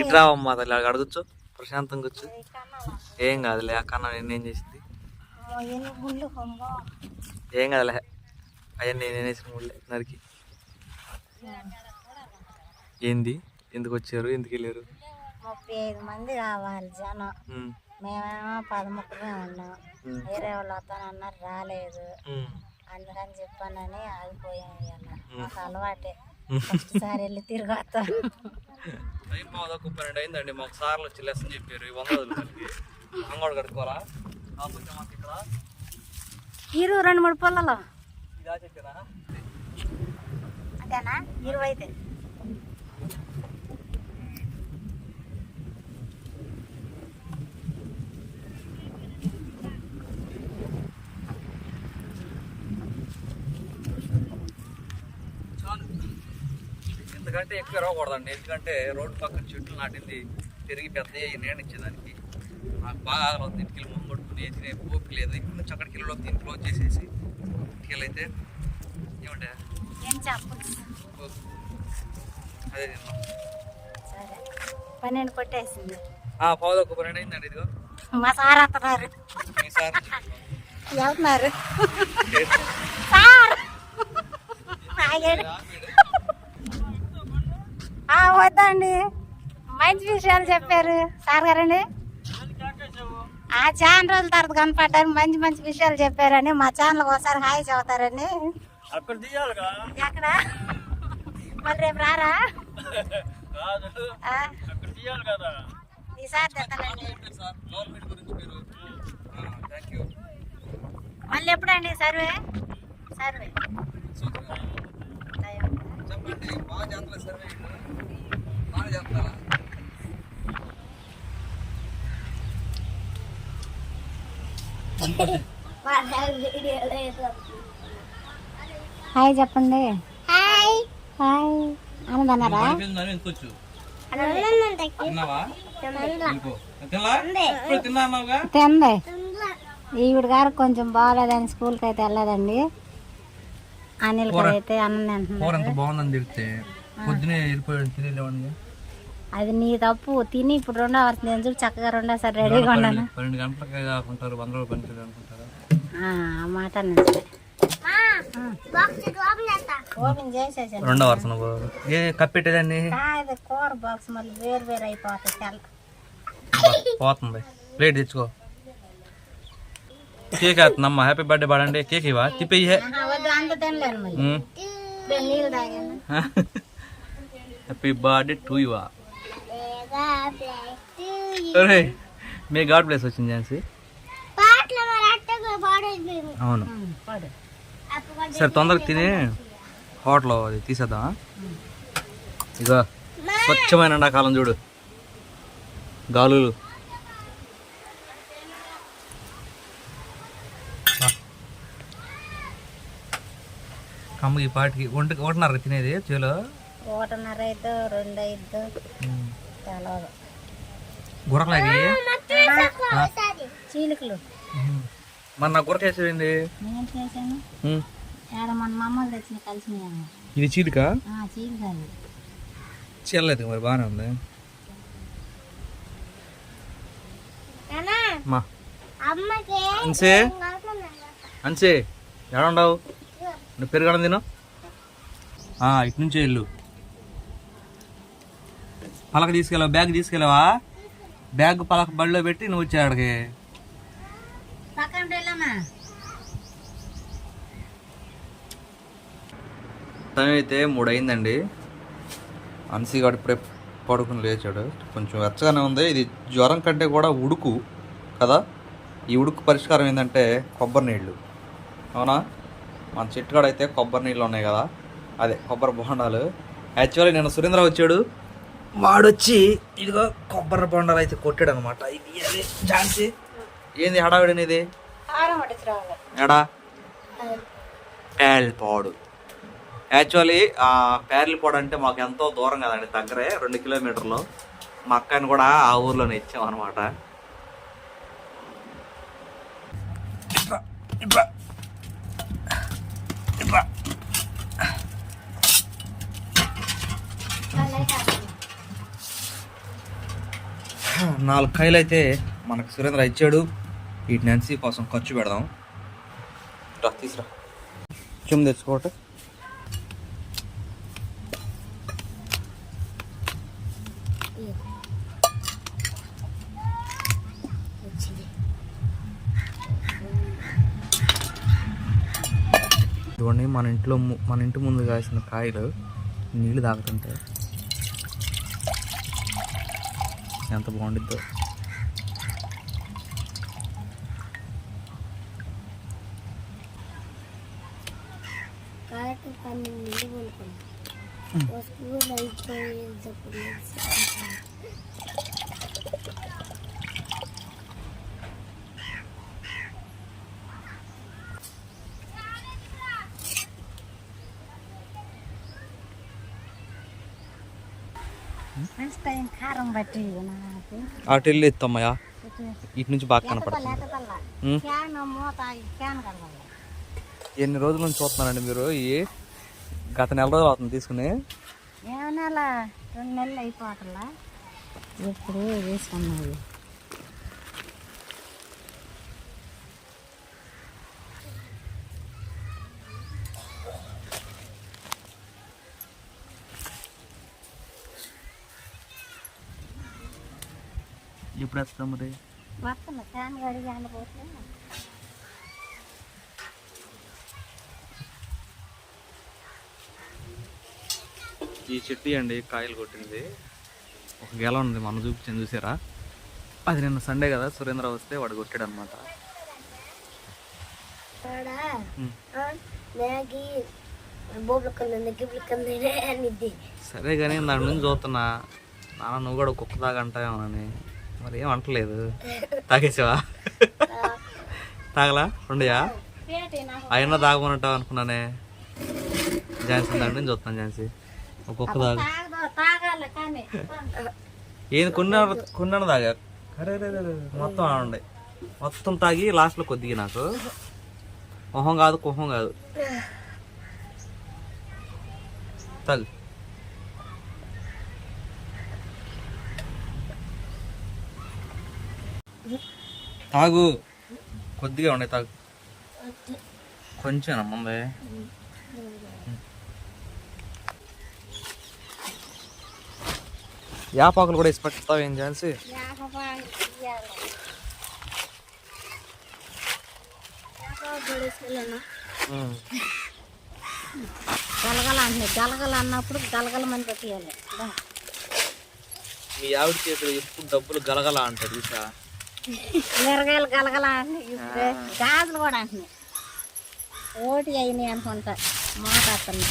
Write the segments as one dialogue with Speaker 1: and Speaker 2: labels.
Speaker 1: ఇటు రావమ్మా తల్లి అడగచ్చు ప్రశాంతంగా వచ్చు ఏం కాదులే అక్క అన్న నేనేం చేసింది? ఏం కాదులే అవన్నీ నేను వేసిన ముళ్ళే నరికి. ఏంది? ఎందుకు వచ్చారు? ఎందుకు వెళ్ళారు?
Speaker 2: ముప్పై ఐదు మంది కావాలి జనం. మేమేమో పదముక్కమే ఉన్నాం. వేరే వాళ్ళు వస్తానన్నారు రాలేదు. అందుకని చెప్పానని ఆగిపోయాం ఇవాళ. మాకు అలవాటే. ఒకసారి వెళ్ళి తిరిగి వస్తాం
Speaker 1: టైం పావుదాకా పన్నెండు అయిందండి. మాకు సార్లు వచ్చి లెసన్ చెప్పారు. ఈ వంద రోజులు కలిపి అంగోడు కట్టుకోవాలా కాకపోతే మాకు ఇక్కడ.
Speaker 2: ఇరు రెండు మూడు పొలాలు.
Speaker 1: ఇదా చెప్పారా
Speaker 2: అంతేనా? ఇరవై అయితే
Speaker 1: చాలు ఎందుకంటే ఎక్కువ ఇరవకూడదండి. ఎందుకంటే రోడ్డు పక్కన చెట్లు నాటింది తిరిగి పెద్ద నేను ఇచ్చేదానికి. నాకు బాగా ఆగలేదు ఇంటికి పడుకుని తినే ఓపిక లేదు. ఇక్కడ నుంచి అక్కడికి వెళ్ళి దీన్ని క్లోజ్ చేసేసి ఇంటికి వెళ్ళైతే ఏమంటే? అదే తిన్నాం.
Speaker 2: పన్నెండు కొట్టేసింది.
Speaker 1: పావుదొక్క పన్నెండు అయిందండి ఇదిగో.
Speaker 2: మా సార్ వస్తున్నారు.
Speaker 1: మీ సార్
Speaker 2: వెళ్తున్నారు వద్దండి. మంచి విషయాలు చెప్పారు. సార్ గారండి. ఆ చాలా రోజుల తర్వాత కనపడ్డారు. మంచి మంచి విషయాలు చెప్పారని మా ఛానల్ ఒకసారి హాయ్ చెబుతారండి. ఎక్కడ? మళ్ళీ రేపు రారా? ఈసారి మళ్ళీ ఎప్పుడండి సర్వే? సర్వే.
Speaker 1: చెప్పండి బాగా చేస్తారా సర్వే బాగా చేస్తారా?
Speaker 2: హాయ్ చెప్పండి. హాయ్. హాయ్. అన్నదన్నారా తింది. ఈవిడ గారు కొంచెం బాగాలేదని స్కూల్కి అయితే వెళ్ళలేదండి. అనిల్ అయితే అన్నం
Speaker 1: కూర
Speaker 2: తింటున్నారు
Speaker 1: ఎంత బాగుందని చెప్తే పొద్దునే వెళ్ళిపోయాడు తినేలేవాడిని
Speaker 2: అది నీ తప్పు. తిని ఇప్పుడు రెండో వరకు నేను చూడు చక్కగా రెండోసారి రెడీగా ఉన్నాను.
Speaker 1: పన్నెండు గంటలకే కాకుంటారు వంద రోజులు అనుకుంటారు.
Speaker 2: మాట
Speaker 1: రెండో వరుస నువ్వు ఏ కప్పెట్టేదాన్ని
Speaker 2: కాదు కూర బాక్స్ మళ్ళీ వేరు వేరు అయిపోతాయి తెల్ల.
Speaker 1: పోతుంది. ప్లేట్ తెచ్చుకో. కేక్ వేస్తుందమ్మా హ్యాపీ బర్త్డే పాడండి కేక్ ఇవా తిప్పేయి హ్యాపీ బర్త్డే టు ఇవా అరే మీ గాడ్ ప్లేస్ వచ్చింది ఝాన్సీ అవును సరే తొందరగా తిని హోటల్ అది తీసేద్దాం ఇక స్వచ్ఛమైన ఎండాకాలం చూడు గాలులు కమ్మ ఈ పాటికి. ఒంటి ఒకటిన్నర తినేది చేలో?
Speaker 2: ఒకటిన్నర అయితే రెండు ఐదు తెలవదు.
Speaker 1: గుర్రలాగి
Speaker 2: చీలికలు.
Speaker 1: మన నా గుర్ర చేసేది
Speaker 2: నేను చేశాను? ఏడ మన మమ్మల్ని తెచ్చిన కలిసినాయమ్మ
Speaker 1: ఇది చీలిక? చీలలేదు మరి బాగానే ఉంది. మా. అన్సే అన్సే ఎడవుండవు నువ్వు పెరగడం తిను. ఆ, ఇటు నుంచే వెళ్ళు పలక తీసుకెళ్ళావు బ్యాగ్ తీసుకెళ్ళావా? బ్యాగ్ పలక బడిలో పెట్టి నువ్వు వచ్చే
Speaker 2: వెళ్ళమ్మా.
Speaker 1: టైం అయితే మూడు అయిందండి అన్సీగాడు ఇప్పుడే పడుకుని లేచాడు. కొంచెం వెచ్చగానే ఉంది. ఇది జ్వరం కంటే కూడా ఉడుకు కదా? ఈ ఉడుకు పరిష్కారం ఏంటంటే కొబ్బరి నీళ్ళు. అవునా? మన చెట్టు కాడ అయితే కొబ్బరి నీళ్ళు ఉన్నాయి కదా. అదే కొబ్బరి బొండాలు. యాక్చువల్లీ నేను సురేంద్ర వచ్చాడు. వాడొచ్చి ఇదిగో కొబ్బరి బొండాలు అయితే కొట్టాడు అనమాట ఇది అదే ఝాన్సీ. ఏంది హడావిడి అనేది
Speaker 2: కారం పట్టించురావాలి
Speaker 1: ఎడా? పేల్పాడు యాక్చువల్లీ ఆ పేర్లపాడు అంటే మాకు ఎంతో దూరం కదండి దగ్గరే రెండు కిలోమీటర్లు. మా అక్కని కూడా ఆ ఊర్లోనే ఇచ్చాం అనమాట నాలుగు కాయలు అయితే మనకు సురేంద్ర ఇచ్చాడు. వీటి నెన్సీ కోసం ఖర్చు పెడదాం. రా తీసురా. చిమ్ తెచ్చుకోవటం. ఇదిగోండి మన ఇంట్లో మన ఇంటి ముందు కాసిన కాయలు నీళ్ళు తాగుతుంటే ఎంత బాగుండిద్దో
Speaker 2: కాయకు పన్నెండు నీళ్ళు కొనుక్కున్నాం ఓ స్కూల్ అయిపోయేటప్పుడు నెక్స్ట్ టైం కారం బట్టి నాకు
Speaker 1: అటు వెళ్ళి ఎత్తమ్మయ్యా. ఇటు నుంచి బాగా కనపడుతుంది. ఎన్ని రోజుల నుంచి చూస్తున్నారండి మీరు? ఈ గత నెల రోజులు అవుతుంది తీసుకుని.
Speaker 2: ఏమన్నా రెండు నెలలు అయిపోతుందా ఇప్పుడు వేసుకున్నాయి
Speaker 1: ఎప్పుడు వేస్తాం మరి ఈ చెట్టు అండి కాయలు కొట్టింది. ఒక గెల ఉంది మన చూపించింది చూసారా? అది నిన్న సండే కదా సురేంద్ర వస్తే వాడు కొట్టాడు అనమాట సరే కానీ దాని నుంచి చూస్తున్నా. నాన్న నువ్వు కూడా కుక్క తాగా అంటావేమోనని మరి ఏం అంటలేదు. తాగేసావా? తాగలా? ఉండయా? అయినా తాగమనంటావు అనుకున్నానే. ఝాన్సీ దాని నుంచి చూస్తాను ఝాన్సీ. ఒక కుక్క తాగు. ఏది కొన్న కొన్నాను తాగా? అరే, మొత్తం ఆడండి మొత్తం తాగి లాస్ట్లో కొద్దిగా నాకు. మొహం కాదు కుహం కాదు. తాగు తాగు. కొద్దిగా ఉండే తాగు. కొంచెం ముందే యాపాకులు కూడా వేసి ఏం ఉమ్.
Speaker 2: గలగల అంటున్నాయి గలగల అన్నప్పుడు గలగల మంది పెట్టేయాలి
Speaker 1: మీ ఆవిడ చేతులు ఎప్పుడు డబ్బులు గలగల అంటాడు చూసా
Speaker 2: మిరగాయలు గలగల ఇప్పుడు గాజులు కూడా అంటున్నాయి ఓటి అయినాయి అనుకుంటా. మాట వస్తున్నాయి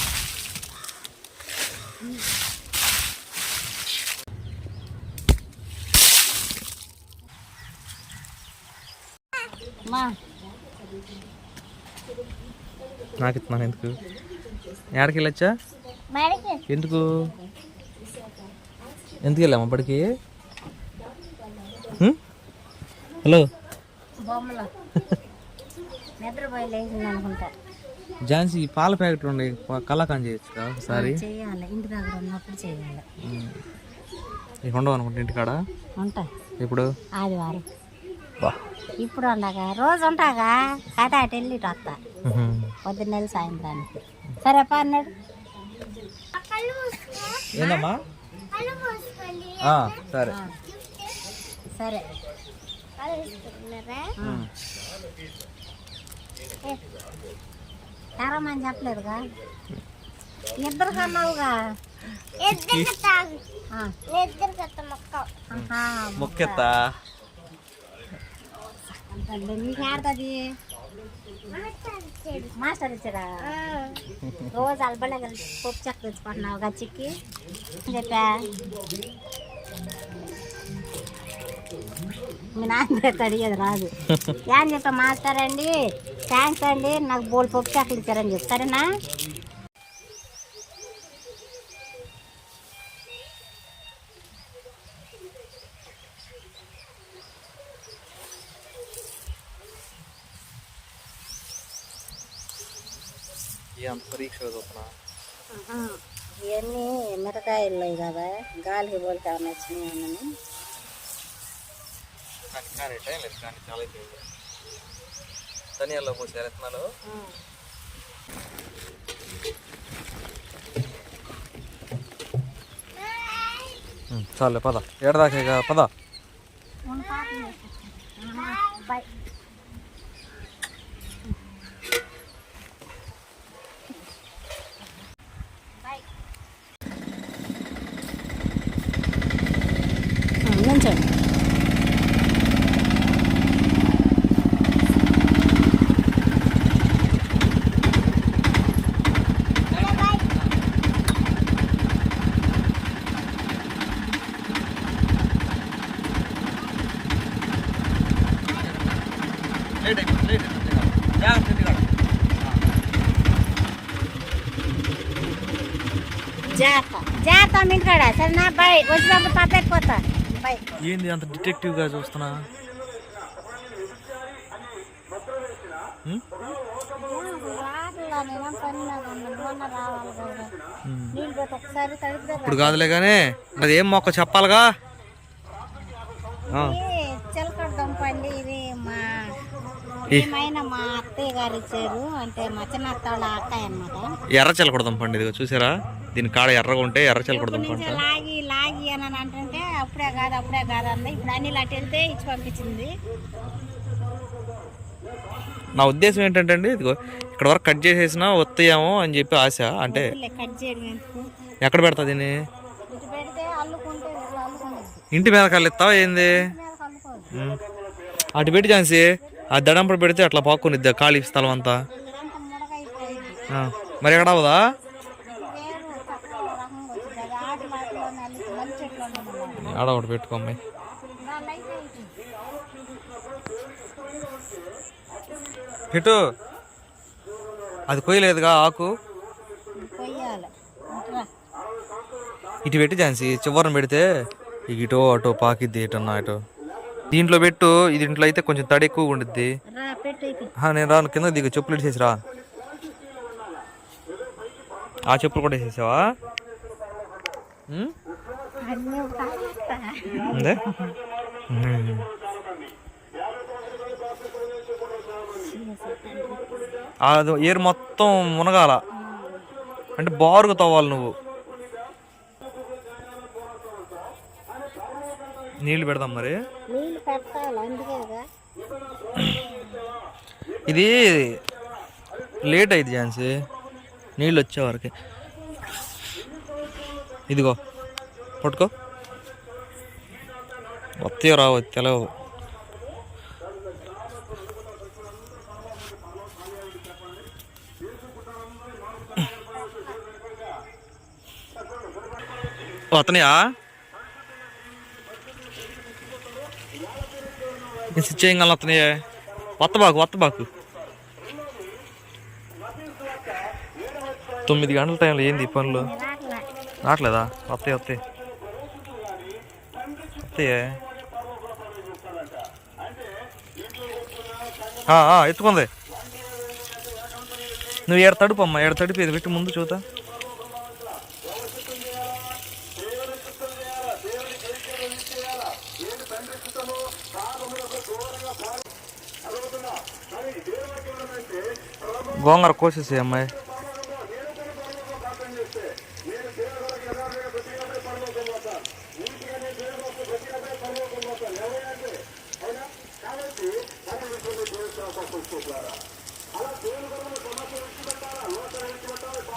Speaker 2: మా.
Speaker 1: నాకు ఇస్తున్నాను ఎందుకు? ఎక్కడికి వెళ్ళొచ్చా? ఎందుకు? ఎందుకు వెళ్ళాము అప్పటికి? హలో. ఝాన్సీ పాల ప్యాకెట్ ఉండే కళాకాన్ చేయొచ్చు కదా ఒకసారి?
Speaker 2: చేయాలి. ఇంటి దగ్గర ఉన్నప్పుడు చేయాలి.
Speaker 1: ఇక ఉండవు అనుకుంటా ఇంటికాడ?
Speaker 2: ఉంటా.
Speaker 1: ఇప్పుడు
Speaker 2: ఆదివారం. ఇప్పుడు ఉండగా రోజు ఉంటాగా? కథ అటు వెళ్ళి వస్తా.
Speaker 1: ఉహుం.
Speaker 2: పొద్దున్న సాయంత్రానికి. సరే పా అన్నాడు.
Speaker 1: సరే
Speaker 2: సరే. తరమని చెప్పలేదుగా? ఇద్దరు కన్నావుగా ఆ. ఆహా,
Speaker 1: మొక్కెత్తా.
Speaker 2: అంతండి. నీకు ఆడుతుంది మాస్టర్ ఇచ్చారా రోజు అలబడే పప్పు చెక్క తెచ్చుకుంటున్నావు గచ్చికి చెప్పా? మీ నాన్న అడిగేది రాదు. ఏం చెప్పా మాస్టర్ అండి థ్యాంక్స్ అండి. నాకు బోల్ పప్పు చెక్కలు ఇచ్చారని చెప్పి. సరేనా? ఇవన్నీ మిరకాయలు కదా. గాలికి పోలితే వచ్చినాయి
Speaker 1: కానీ టైం లేదు కానీ చాలా అయిపోయింది ధనియాల్లో పోసారు ఎత్తనాలు చాలే పద. ఏడదాకా పద.
Speaker 2: బై నుంచోండి
Speaker 1: లేట్ అయిపోయింది లేట్ అయిపోయింది జాగ్రత్త ఇంటికాడ.
Speaker 2: జాగ్రత్త మీ ఇంటికాడ సరేనా బై వచ్చినప్పుడు పప్పెట్టుకోతా బై.
Speaker 1: ఏంది అంత డిటెక్టివ్గా చూస్తున్నా?
Speaker 2: రాట్లా నేనేం పని నాకు ఉంది. మొన్న రావాలి కదా నీళ్ళు పోతే ఒకసారి తడిపితే
Speaker 1: ఇప్పుడు కాదులే కానీ అది ఏం మొక్క చెప్పాలిగా?
Speaker 2: ఇది చిలకడ ఇది మా
Speaker 1: ఈ-
Speaker 2: ఏమైనా మా అత్తయ్య గారు ఇచ్చారు అంటే మా చిన్నత్త వాళ్ళ అక్కయ్య అన్నమాట.
Speaker 1: ఎర్ర చిలకడదాం పండి ఇదిగో చూసారా? దీని కాడ ఎర్రగా ఉంటే ఎర్ర చిలకడదాం
Speaker 2: నుంచి లాగి లాగి అని అంటుంటే అప్పుడే కాదు అప్పుడే కాదు అంది. ఇప్పుడు అన్ని అటు వెళ్తే ఇచ్చి పంపించింది.
Speaker 1: నా ఉద్దేశం ఏంటంటే అండి ఇదిగో ఇక్కడ వరకు కట్ చేసేసినా వస్తాయేమో అని చెప్పి ఆశ. అంటే ఎక్కడ పెడతా దీన్ని?
Speaker 2: ఇటు
Speaker 1: మీద కళ్ళు ఇస్తావా ఏంది. అటు పెట్టి ఛాన్సీ ఆ దడంపడ పెడితే అట్లా పాక్కునిద్ది ఖాళీ స్థలం అంతా? మరి ఎక్కడ అవదా
Speaker 2: వేరు చక్కగా రకంగా వచ్చింది అది ఆటలు ఆటలో నల్లి మల్లి చెట్లు ఉన్నాయి
Speaker 1: ఆడ ఒకటి
Speaker 2: అయిపోయింది
Speaker 1: ఇటు. అది కొయ్యలేదుగా ఆకు? ఇటు పెట్టి ఛాన్సీ చివరిని పెడితే ఇక ఇటో అటో పాకిద్ది ఇటన్నా ఇటు. దీంట్లో పెట్టు ఇది ఇంట్లో అయితే కొంచెం తడి ఎక్కువ ఉండిద్ది. నేను రాను కింద దిగు చెప్పులు ఇచ్చేసి రా. ఆ చెప్పులు కూడా వేసేసావా. ఉందే. అది ఏరు మొత్తం మునగాల. అంటే బారుగా తవ్వాలి నువ్వు. నీళ్ళు పెడదాం మరి. ఇది లేట్ అయింది ఝాన్సీ. నీళ్ళు వచ్చే వరకు. ఇదిగో. పట్టుకో. వస్తాయో రావు తెలియదు వస్తున్నాయా స్విచ్ చేయగలను వస్తున్నాయే వత్తబాకు వత్తబాకు. తొమ్మిది గంటల టైంలో ఏంది పనులు? రావట్లేదా వస్తాయి వస్తాయి వస్తాయే ఎత్తుకుంది. నువ్వు ఏడు తడుపు అమ్మా ఏడు తడిపి ఇది పెట్టి ముందు చూద్దా గోంగర కోసేసి అమ్మాయి.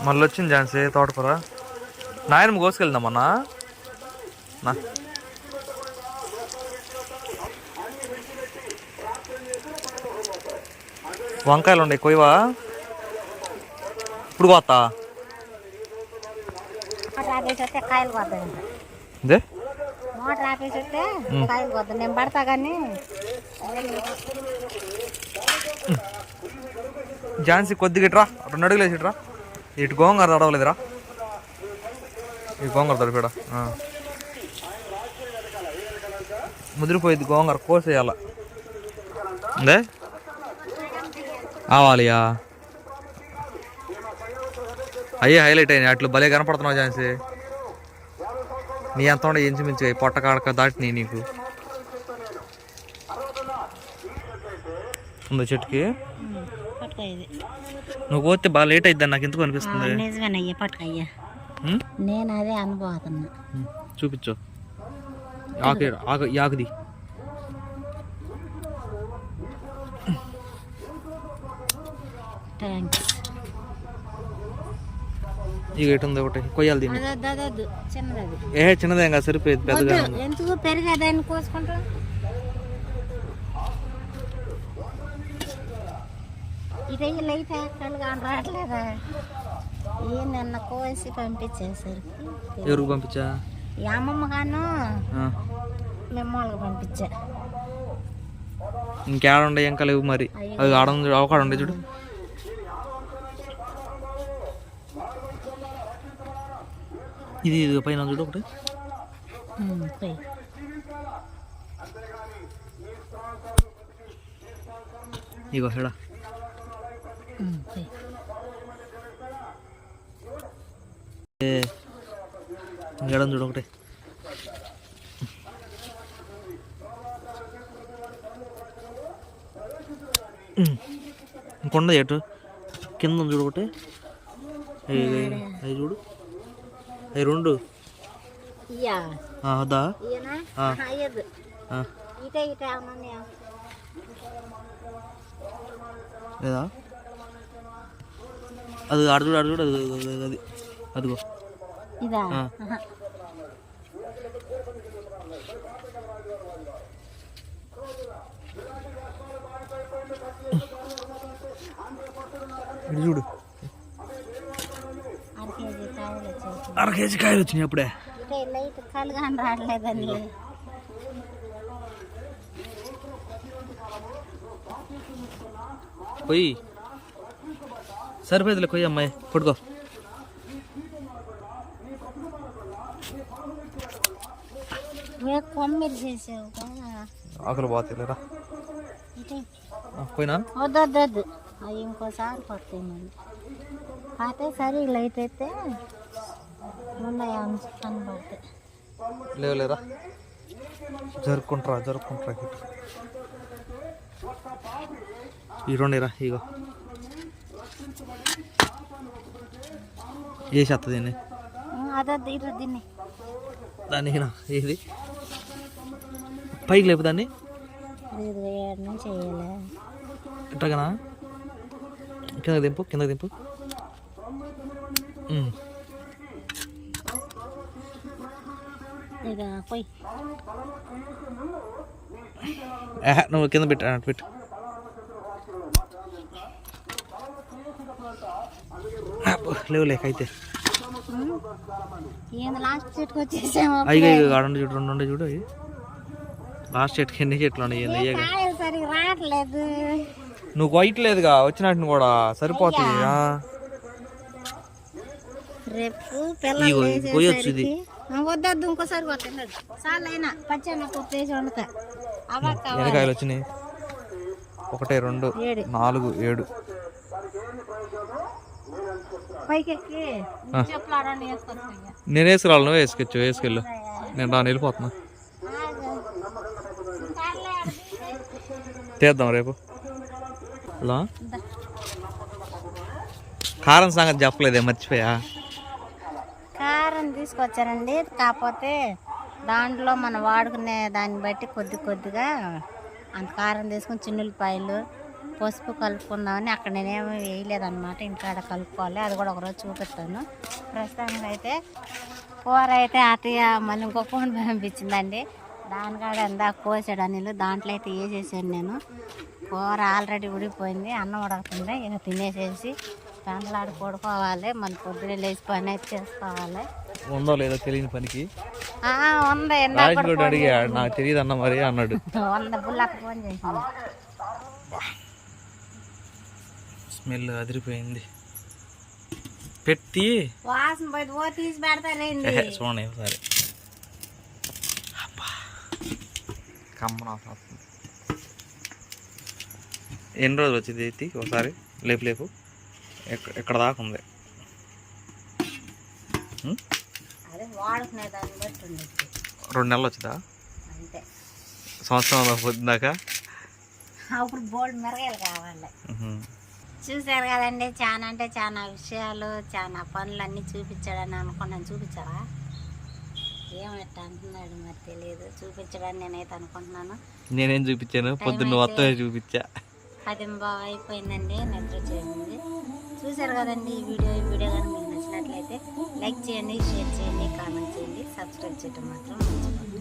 Speaker 1: మళ్ళీ వచ్చింది ఝాన్సీ తోటకూర? నాయనమ్మ కోసుకెళ్దామన్నా నా. వంకాయలు ఉండే కొయ్యవా? ఇప్పుడు ఇదే
Speaker 2: మోటార్ వస్తే కాయలు కొద్దాం నేను పడతా కానీ
Speaker 1: ఝాన్సీ కొద్దిగా ఇట్రా రెండు అడుగులు వేసి ఇట్రా ఇటు గోంగూర తడవలేదురా. ఈ గోంగూర తడిపాడ? ముదిరిపోయింది గోంగూర కోసేయాల. ఉందే ఆవాలియా? అయ్యే హైలైట్ అయినాయి. అట్లు భలే కనపడుతున్నావు ఝాన్సీ. నీ అంత ఉండే ఇంచుమించు పొట్ట కాడక దాటినాయి నీకు. ఉందా చెట్టుకి? నువ్వు పోతే బాగా లేట్ అయిద్దని నాకు ఎందుకు అనిపిస్తుంది.
Speaker 2: నిజమేనయ్యా పట్టుకయ్యా.
Speaker 1: ఉమ్?
Speaker 2: నేను అదే అనుభవతున్నా.
Speaker 1: చూపించు. ఆకు ఆకు ఈ ఆకుది.
Speaker 2: థ్యాంక్స్
Speaker 1: ఇక ఎటు ఉంది ఒకటి? కొయ్యాలి దీన్ని. ఏ చిన్నదేం కాదు సరిపోయేది పెద్దగా
Speaker 2: ఎందుకు పెరిగేదాన్ని కోసుకుంటా ఇదే లైట్ ఎక్కలు కానీ రావట్లేదా? ఈ నిన్న కోసి పంపించేసరికి
Speaker 1: ఎవరికి పంపించా?
Speaker 2: ఈ అమ్మమ్మ గాను. మిమ్మల్ని పంపించా.
Speaker 1: ఇంకేడ ఉండే? ఇంకా లేవు మరి? అది ఆడ అవకాడ ఉండే చూడు. ఇది ఇది పైన చూడు ఒకటి. ఇగో ఇక్కడ ఉంది చూడు ఒకటి. ఇంకొండ ఎటు కింద చూడు ఒకటి. అవి చూడు. అవి రెండు. అదా లేదా? అది ఆడ చూడు ఆడ చూడు అది అది- అది అదిగో
Speaker 2: ఇదా
Speaker 1: ఆ.
Speaker 2: ఆహా.
Speaker 1: ఇది చూడు
Speaker 2: అర కేజీ కాయలు వచ్చేసి
Speaker 1: అర కేజీ కాయలు వచ్చినాయి అప్పుడే
Speaker 2: ఇటే లైట్ కలుగా రావట్లేదండి
Speaker 1: పోయి సరిపోయేదిలే కొయ్యి అమ్మాయి
Speaker 2: కదా.
Speaker 1: ఆకులు పోతలేరా
Speaker 2: ఇటే.
Speaker 1: పోయినా?
Speaker 2: వద్దు వద్దు వద్దు అవి ఇంకోసారి పడతాయి మళ్ళీ. అయితే సరే లైట్ అయితే ఉన్నాయి కనబడతాయి
Speaker 1: లేవు లేరా జరుపుకుంటారా జరుపుకుంటారా. ఈ రెండేరా ఇగో. వేసేస్తుంది దీన్ని?
Speaker 2: దీన్ని.
Speaker 1: దానికి నా ఏది? పైకి లేపు దాన్ని. ఇట్లాగనా? కిందకి దింపు కిందకి దింపు. నువ్వు కింద పెట్టు పెట్టు. లేవు లేక అయితే. అయ్యి చూడు రెండు ఉండే చూడు అవి లాస్ట్ చెట్టుకి ఎన్ని చెట్లు ఉన్నాయి నువ్వు కొయ్యట్లేదుగా వచ్చినట్టు కూడా ఇది కొయ్యొచ్చు ఇది.
Speaker 2: వద్దొద్దు ఇంకోసారి
Speaker 1: ఎనకాయలు వచ్చినాయి? ఒకటి రెండు నాలుగు ఏడు
Speaker 2: పైకి ఎక్కి చెప్పులు ఆడండి వేసుకొస్తాయ్యా
Speaker 1: నేను వేసుకురాలి నువ్వు వేసుకొచ్చు వేసుకెళ్ళు. నేను రాను వెళ్ళిపోతున్నా. తీద్దాం రేపు. హలో? కారం సంగతి చెప్పలేదే మర్చిపోయా?
Speaker 2: కారం తీసుకొచ్చారండి. కాకపోతే దాంట్లో మనం వాడుకునే దాన్ని బట్టి కొద్ది కొద్దిగా అంత కారం తీసుకుని చిన్నులపాయలు పసుపు కలుపుకుందామని అక్కడ నేనేమీ వేయలేదన్నమాట. ఇంటికాడ కలుపుకోవాలి. అది కూడా ఒకరోజు చూపిస్తాను. ప్రస్తుతానికి అయితే కూర అయితే అత్తయ్య మళ్ళీ ఇంకో ఫోన్ పంపించిందండి. దానికాడ ఎందాక కోసాడు అనిలు. దాంట్లో అయితే వేసేసాను నేను. కూర ఆల్రెడీ ఉడికిపోయింది. అన్నం ఉడకుతుంది ఇక తినేసేసి పెందలాడి పడుకోవాలి. మళ్ళీ పొద్దున్నే లేచి పని అయితే చేసుకోవాలి.
Speaker 1: ఉందో లేదో తెలియని పనికి.
Speaker 2: ఉంది. ఇందాక
Speaker 1: అడిగాడు. నాకు తెలియదు అన్న మరి అన్నాడు.
Speaker 2: వంద బుల్లకి ఫోన్ చేసింది.
Speaker 1: స్మెల్ అదిరిపోయింది. పెట్టి.
Speaker 2: వాసన పోయి ఓ తీసి పెడతారేంటి
Speaker 1: ఎహె, చూడండి ఒకసారి. అబ్బా. కమ్మన వస్తుంది. ఎన్ని రోజులు వచ్చింది ఎత్తి ఒకసారి లేపు లేపు. ఎక్క- ఎక్కడ దాకా ఉంది? రెండు నెలలు వచ్చిందా?
Speaker 2: అంతే.
Speaker 1: సంవత్సరం పొద్దుదాకా
Speaker 2: అప్పుడు బోల్డ్ మిరగాయలు కావాలి. చూశారు కదండి చాలా అంటే చాలా విషయాలు చాలా పనులు అన్నీ చూపించాడని అనుకున్నాను. చూపించారా ఏమట్ట అంటున్నాడు మరి తెలియదు చూపించడని నేనైతే అనుకుంటున్నాను.
Speaker 1: నేనేం చూపించాను? పొద్దున్న మొత్తం చూపించా.
Speaker 2: పది బాగా అయిపోయిందండి నిద్ర చేసింది చూశారు కదండి ఈ వీడియో. ఈ వీడియో కానీ మీకు నచ్చినట్లయితే లైక్ చేయండి షేర్ చేయండి కామెంట్ చేయండి. సబ్స్క్రైబ్ చేయడం మాత్రం మర్చిపోండి